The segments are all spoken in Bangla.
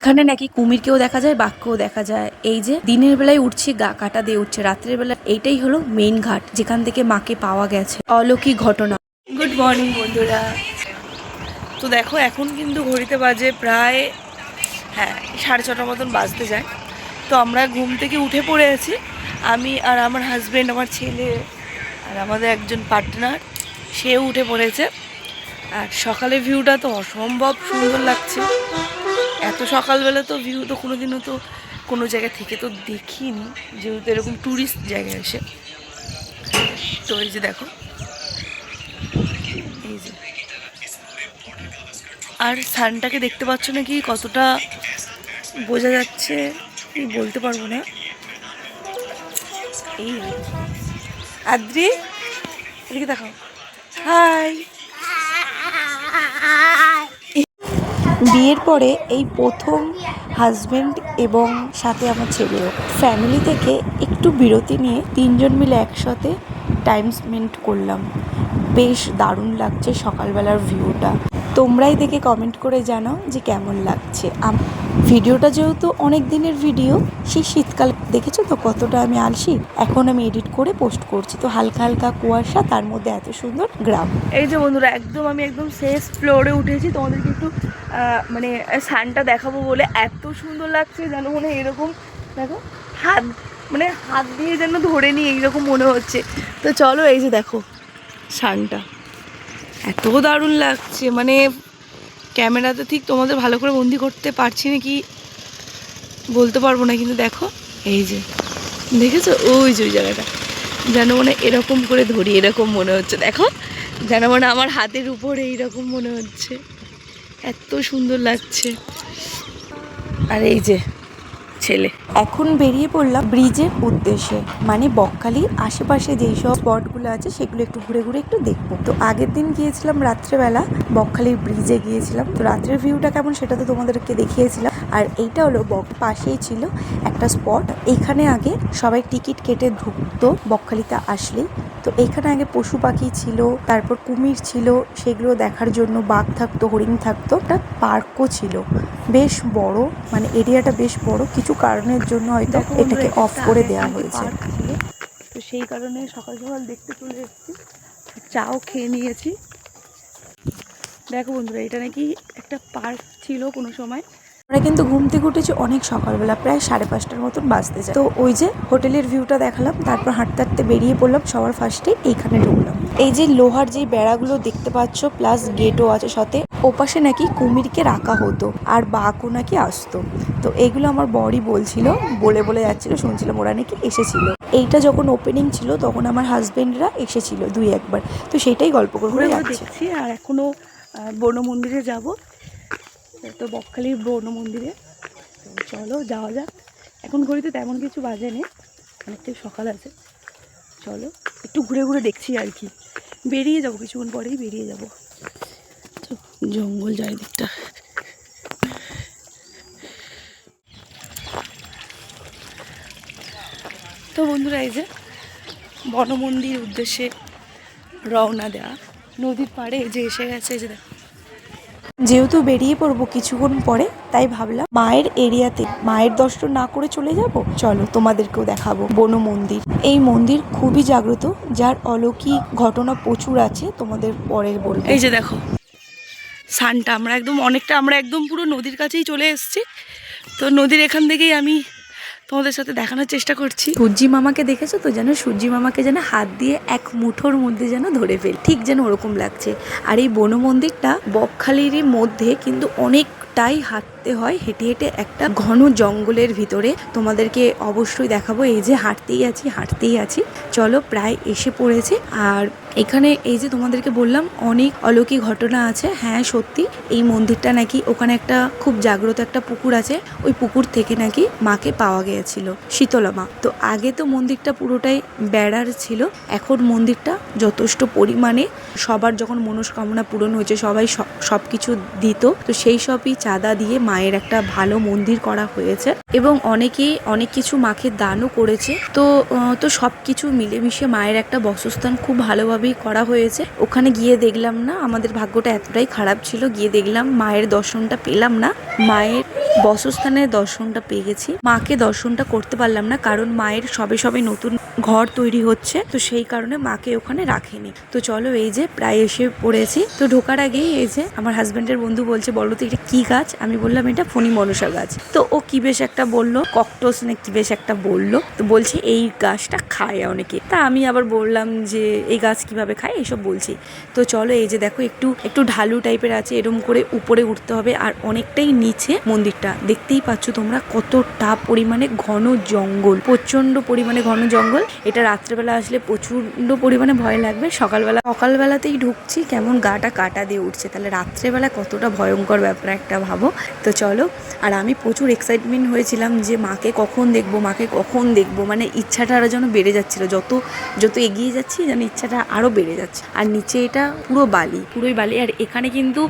এখানে নাকি কুমিরকেও দেখা যায়, বাঘকেও দেখা যায়। এই যে দিনের বেলায় উঠছি, গা কাটা দিয়ে উঠছে, রাত্রের বেলা এইটাই হলো মেইন ঘাট, যেখান থেকে মাকে পাওয়া গেছে। অলৌকিক ঘটনা। গুড মর্নিং বন্ধুরা। তো দেখো, এখন কিন্তু ঘড়িতে বাজে প্রায় হ্যাঁ সাড়ে ছটার মতন বাজতে যায়। তো আমরা ঘুম থেকে উঠে পড়ে আছি। আমি আর আমার হাজবেন্ড আমার ছেলে আর আমাদের একজন পার্টনার সেও উঠে পড়েছে। আর সকালে ভিউটা তো অসম্ভব সুন্দর লাগছে। এত সকালবেলা তো ভিউ তো কোনোদিনও তো কোনো জায়গা থেকে তো দেখিনি, যেহেতু এরকম ট্যুরিস্ট জায়গা এসে। তো এই যে দেখো। এই যে। আর সানটাকে দেখতে পাচ্ছ নাকি? কতটা বোঝা যাচ্ছে বলতে পারব না। এই। আদ্রি, এদিকে দেখো হাই বিয়ের পরে এই প্রথম হাজবেন্ড এবং সাথে আমার ছেলেও ফ্যামিলি থেকে একটু বিরতি নিয়ে তিনজন মিলে একসাথে টাইম স্পেন্ড করলাম। বেশ দারুণ লাগছে সকালবেলার ভিউটা তোমরাই দেখে কমেন্ট করে জানাও যে কেমন লাগছে। ভিডিওটা যেহেতু অনেক দিনের ভিডিও সেই শীতকাল দেখেছ তো কতটা আমি আলসি? এখন আমি এডিট করে পোস্ট করছি। তো হালকা হালকা কুয়াশা, তার মধ্যে এত সুন্দর গ্রাম। এই যে বন্ধুরা, একদম আমি একদম শেষ ফ্লোরে উঠেছি। তোমাদেরকে একটু মানে সানটা দেখাবো বলে এত সুন্দর লাগছে যেন মনে হয় এরকম, দেখো, হাত মানে হাত দিয়ে যেন ধরে নিই, এইরকম মনে হচ্ছে। তো চলো এই যে দেখো সানটা এত দারুণ লাগছে মানে ক্যামেরাতে ঠিক তোমাদের ভালো করে বন্দি করতে পারছি না কি বলতে পারব না, কিন্তু দেখো, এই যে, দেখেছ? ওই যে ওই জায়গাটা। যেন মানে এরকম করে ধরি, এরকম মনে হচ্ছে। দেখো, যেন মানে আমার হাতের উপরে এইরকম মনে হচ্ছে। এত সুন্দর লাগছে। আর এই যে ছেলে। এখন বেরিয়ে পড়লাম ব্রিজের উদ্দেশ্যে। মানে বকখালির আশেপাশে যেই সব স্পটগুলো আছে, সেগুলো একটু ঘুরে ঘুরে একটু দেখব। তো আগের দিন গিয়েছিলাম রাত্রেবেলা, বকখালির ব্রিজে গিয়েছিলাম। তো রাত্রের ভিউটা কেমন সেটা তো তোমাদেরকে দেখিয়েছিলাম। আর এইটা হলো বক, পাশেই ছিল একটা স্পট। এখানে আগে সবাই টিকিট কেটে ঢুকতো বকখালিতে আসলেই। তো এখানে আগে পশু পাখি ছিল, তারপর কুমির ছিল, সেগুলো দেখার জন্য বাঘ থাকতো, হরিণ থাকতো। একটা পার্কও ছিল। বেশ বড় মানে এরিয়াটা বেশ বড়। কিছু কারণের জন্য হয়তো এটাকে অফ করে দেওয়া হয়েছে। তো সেই কারণে সকাল সকাল দেখতে চলে এসেছি। চাও খেয়ে নিয়েছি। দেখো বন্ধুরা এটা নাকি একটা পার্ক ছিল কোনো সময়। আমরা কিন্তু ঘুম থেকে উঠেছি অনেক সকালবেলা প্রায় সাড়ে পাঁচটার মতন বাজতে যায়। তো ওই যে হোটেলের ভিউটা দেখালাম তারপর হাঁটতে হাঁটতে বেরিয়ে পড়লাম সবার ফার্স্টে এইখানে ঢুকলাম। এই যে লোহার যে বেড়াগুলো দেখতে পাচ্ছ প্লাস গেটও আছে সাথে ওপাশে নাকি কুমিরকে রাখা হতো আর বাঘও নাকি আসতো। তো এগুলো আমার বড়ই বলছিল বলে বলে যাচ্ছিল শুনছিলাম ওরা নাকি এসেছিল। এইটা যখন ওপেনিং ছিল তখন আমার হাজবেন্ডরা এসেছিল দুই একবার। তো সেটাই গল্প করে দেখছি আর এখনও বন মন্দিরে যাব। তো বকখালির বন মন্দিরে। তো চলো যাওয়া যাক। এখন ঘড়িতে তেমন কিছু বাজে নেই অনেকটাই সকাল আছে। চলো একটু ঘুরে ঘুরে দেখছি আর কি। বেরিয়ে যাব কিছুক্ষণ পরেই বেরিয়ে যাব। জঙ্গল চারিদিকটা। তো বন্ধুরা, এই যে বনমন্দির উদ্দেশ্যে রওনা দেওয়া নদীর পাড়ে যে এসে গেছে যে যেহেতু বেরিয়ে পড়ব কিছুক্ষণ পরে, তাই ভাবলাম মায়ের এরিয়াতে, মায়ের দর্শন না করে চলে যাব? চলো তোমাদেরকেও দেখাবো বন মন্দির এই মন্দির খুবই জাগ্রত, যার অলৌকিক ঘটনা প্রচুর আছে, তোমাদের পরের বলব। এই যে দেখো সানটা। আমরা একদম অনেকটা, আমরা একদম পুরো নদীর কাছেই চলে এসেছি। তো নদীর এখান থেকেই আমি তোমাদের সাথে দেখানোর চেষ্টা করছি। সূর্যি মামাকে দেখেছ তো? যেন সূর্যি মামাকে যেন হাত দিয়ে এক মুঠোর মধ্যে যেন ধরে ফেল ঠিক যেন ওরকম লাগছে। আর এই বন মন্দিরটা বকখালির মধ্যে কিন্তু অনেকটাই হাঁটতে হয়, হেঁটে হেঁটে একটা ঘন জঙ্গলের ভিতরে। তোমাদেরকে অবশ্যই দেখাবো, এই যে হাঁটতেই আছি হাঁটতেই আছি। চলো প্রায় এসে পড়েছে। আর এখানে এই যে তোমাদেরকে বললাম, অনেক অলৌকিক ঘটনা আছে। হ্যাঁ সত্যি, এই মন্দিরটা নাকি ওখানে একটা খুব জাগ্রত একটা পুকুর আছে। ওই পুকুর থেকে নাকি মাকে পাওয়া গিয়েছিল, শীতলা মা। তো আগে তো মন্দিরটা পুরোটাই বেড়ার ছিল। এখন মন্দিরটা যথেষ্ট পরিমাণে সবার যখন মনস্কামনা পূরণ হয়েছে, সবাই সব কিছু দিত। তো সেই সবই চাঁদা দিয়ে মায়ের একটা ভালো মন্দির করা হয়েছে এবং অনেকেই অনেক কিছু মাকে দানও করেছে। তো তো সব কিছু মিলেমিশে মায়ের একটা বসস্থান খুব ভালোভাবেই করা হয়েছে। ওখানে গিয়ে দেখলাম না, আমাদের ভাগ্যটা এতটাই খারাপ ছিল, গিয়ে দেখলাম মায়ের দর্শনটা পেলাম না। মায়ের বসস্থানের দর্শনটা পেয়ে গেছি মাকে দর্শনটা করতে পারলাম না, কারণ মায়ের সবে সবে নতুন ঘর তৈরি হচ্ছে, তো সেই কারণে মাকে ওখানে রাখেনি। তো চলো এই যে প্রায় এসে পড়েছি। তো ঢোকার আগেই এই যে আমার হাজব্যান্ডের বন্ধু বলছে, বলো তো এটা কি গাছ, আমি বললাম এটা ফণি মনসা গাছ। তো ও কি বেশ একটা বলল, ককটোস না কি বেশ একটা বলল, তো বলছে এই গাছটা খায় অনেকে। তা আমি আবার বললাম যে এই গাছ কীভাবে খায় এসব বলছি। তো চলো এই যে দেখো একটু একটু ঢালু টাইপের আছে, এরম করে উপরে উঠতে হবে আর অনেকটাই নিচে মন্দিরটা। দেখতেই পাচ্ছ তোমরা কতটা পরিমাণে ঘন জঙ্গল প্রচণ্ড পরিমাণে ঘন জঙ্গল। এটা রাত্রেবেলা আসলে প্রচণ্ড পরিমাণে ভয় লাগবে, সকালবেলা, সকালবেলাতেই ঢুকছি, কেমন গাটা কাটা দিয়ে উঠছে। তাহলে রাত্রেবেলা কতটা ভয়ঙ্কর ব্যাপার একটা ভাবো। তো চলো, আর আমি প্রচুর এক্সাইটমেন্ট হয়েছিলাম যে মাকে কখন দেখব, মাকে কখন দেখব মানে ইচ্ছাটা আরও যেন বেড়ে যাচ্ছিল। যত যত এগিয়ে যাচ্ছি যেন ইচ্ছাটা আরও বেড়ে যাচ্ছে। আর নিচে এটা পুরো বালি, পুরোই বালি। আর এখানে কিন্তু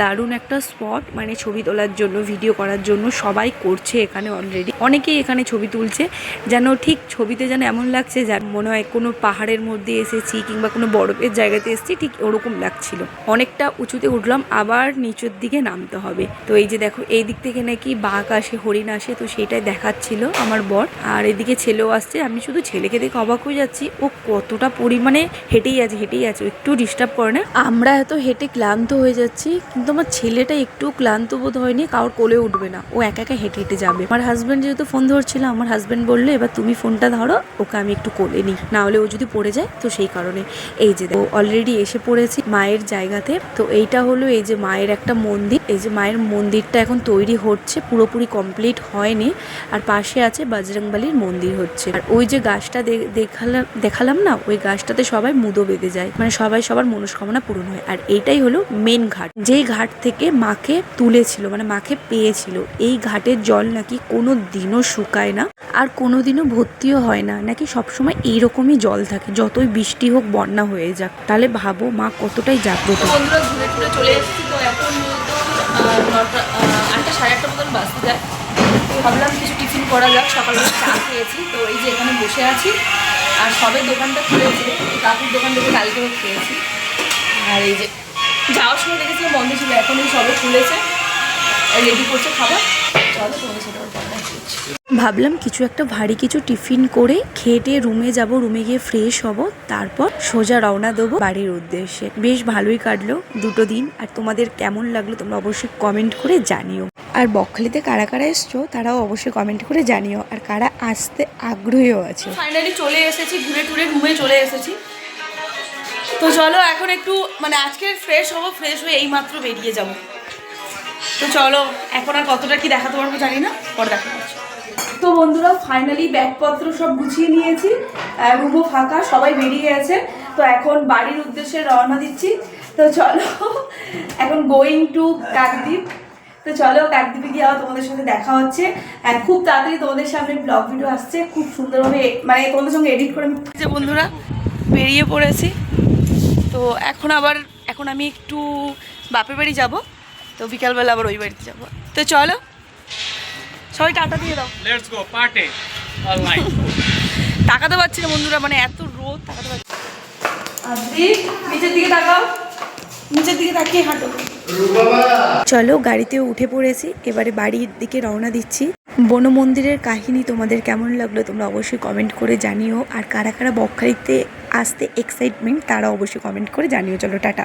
দারুণ একটা স্পট মানে ছবি তোলার জন্য ভিডিও করার জন্য সবাই করছে এখানে অলরেডি অনেকেই এখানে ছবি তুলছে, যেন ঠিক ছবিতে যেন এমন লাগছে যার মনে হয় কোনো পাহাড়ের মধ্যে এসেছি কিংবা কোনো বরফের জায়গাতে এসেছি, ঠিক ওরকম লাগছিল। অনেকটা উঁচুতে উঠলাম, আবার নিচের দিকে নামতে হবে। তো এই যে দেখো, এই দিক থেকে নাকি বাঘ আসে, হরিণ আসে, তো সেটাই দেখাচ্ছিল আমার বর। আর এদিকে ছেলেও আসছে, আমি শুধু ছেলেকে দেখে অবাক হয়ে যাচ্ছি। ও কতটা পরিমাণে হেঁটেই আছে হেঁটেই আছে একটু ডিস্টার্ব করে না। আমরা এত হেঁটে ক্লান্ত হয়ে যাচ্ছি, কিন্তু আমার ছেলেটা একটু ক্লান্ত বোধ হয়নি, কারোর কোলে উঠবে না। ও একা একা হেঁটে হেঁটে যাবে। আমার হাজব্যান্ড যেহেতু ফোন ধরছিল, আমার হাজব্যান্ড বলল, এবার তুমি ফোনটা ধরো, ওকে আমি একটু কোলে নিই। না হলে ও যদি পড়ে যায়, তো সেই কারণে। এই যে ও অলরেডি এসে পড়েছি মায়ের জায়গাতে। তো এইটা হলো এই যে মায়ের একটা মন্দির, এই যে মায়ের মন্দিরটা এখন তৈরি হচ্ছে, পুরোপুরি কমপ্লিট হয়নি। আর পাশে আছে বজরংবলির মন্দির হচ্ছে। আর ওই যে গাছটা দেখালাম দেখালাম না? ওই গাছটাতে সবাই মুদো বেঁধে যায়। মানে সবাই সবার মনস্কামনা পূরণ হয়। আর এইটাই হলো মেন ঘাট। যেই ঘাট থেকে মাকে তুলেছিল মানে মাকে পেয়েছিল, এই ঘাটের জল নাকি কোনো দিনও শুকায় না। আর কোনো দিনও ভর্তিও হয় না। নাকি সবসময় এইরকমই জল থাকে। যতই বৃষ্টি হোক, বন্যা হয়ে যাক। তাহলে ভাবো মা কতটাই জাগ্রত। চলে এসেছি। তো এখন নটা আটটা, সাড়ে আটটা মতন বাজতে যায়। তো ভাবলাম কিছু টিফিন করা যাক, সকালবেলা চা খেয়েছি। তো এই যে এখানে বসে আছি, আর সবে দোকানটা খুলেছে, কাকুর দোকান থেকে কালকেও খেয়েছি। আর এই যে যাওয়ার সময় দেখেছিলাম বন্ধ ছিল এখন এই সবে খুলেছে। রেডি করছে খাবার। চলো তোমাদের হচ্ছে ভাবলাম কিছু একটা ভারী কিছু টিফিন করে খেটে রুমে যাব, রুমে গিয়ে ফ্রেশ হব, তারপর সোজা রওনা দেবো বাড়ির উদ্দেশ্যে। বেশ ভালোই কাটলো দুটো দিন, আর তোমাদের কেমন লাগল তোমরা অবশ্যই কমেন্ট করে জানিও। আর বকখালিতে কারা কারা এসছো, তারাও অবশ্যই কমেন্ট করে জানিও, আর কারা আসতে আগ্রহীও আছে। ফাইনালি চলে এসেছি, ঘুরে টুরে রুমে চলে এসেছি। তো চলো এখন একটু মানে আজকে ফ্রেশ হব ফ্রেশ হয়ে এইমাত্র বেরিয়ে যাব। তো চলো, এখন আর কতটা কি দেখাতে পারব জানি না, পরে দেখা হচ্ছে তো বন্ধুরা ফাইনালি ব্যাগপত্র সব গুছিয়ে নিয়েছি রুমও ফাঁকা, সবাই বেরিয়ে গেছে। তো এখন বাড়ির উদ্দেশ্যে রওনা দিচ্ছি। তো চলো, এখন গোয়িং টু কাকদ্বীপ। তো চলো, কাকদ্বীপে গিয়ে আবার তোমাদের সাথে দেখা হচ্ছে। খুব তাড়াতাড়ি তোমাদের সামনে ব্লগ ভিডিও আসছে। খুব সুন্দরভাবে মানে তোমাদের সঙ্গে এডিট করে যে বন্ধুরা, বেরিয়ে পড়েছি। তো এখন আবার, এখন আমি একটু বাপের বাড়ি যাব। তো বিকালবেলা আবার ওই বাড়িতে যাব। তো চলো সবাই টাটা দিয়ে দাও। Go party. All night. তাকাতে পারছি না বন্ধুরা মানে এত রোদ তাকাতে পারছি। নিচের দিকে তাকাও। নিচের দিকে তাকিয়ে হাঁটো। চলো গাড়িতেও উঠে পড়েছি। এবারে বাড়ির দিকে রওনা দিচ্ছি। বন মন্দিরের কাহিনী তোমাদের কেমন লাগল তোমরা অবশ্যই কমেন্ট করে জানিও। আর কারা কারা বকখালিতে আসতে এক্সাইটমেন্ট তারা অবশ্যই কমেন্ট করে জানিও। চলো টাটা।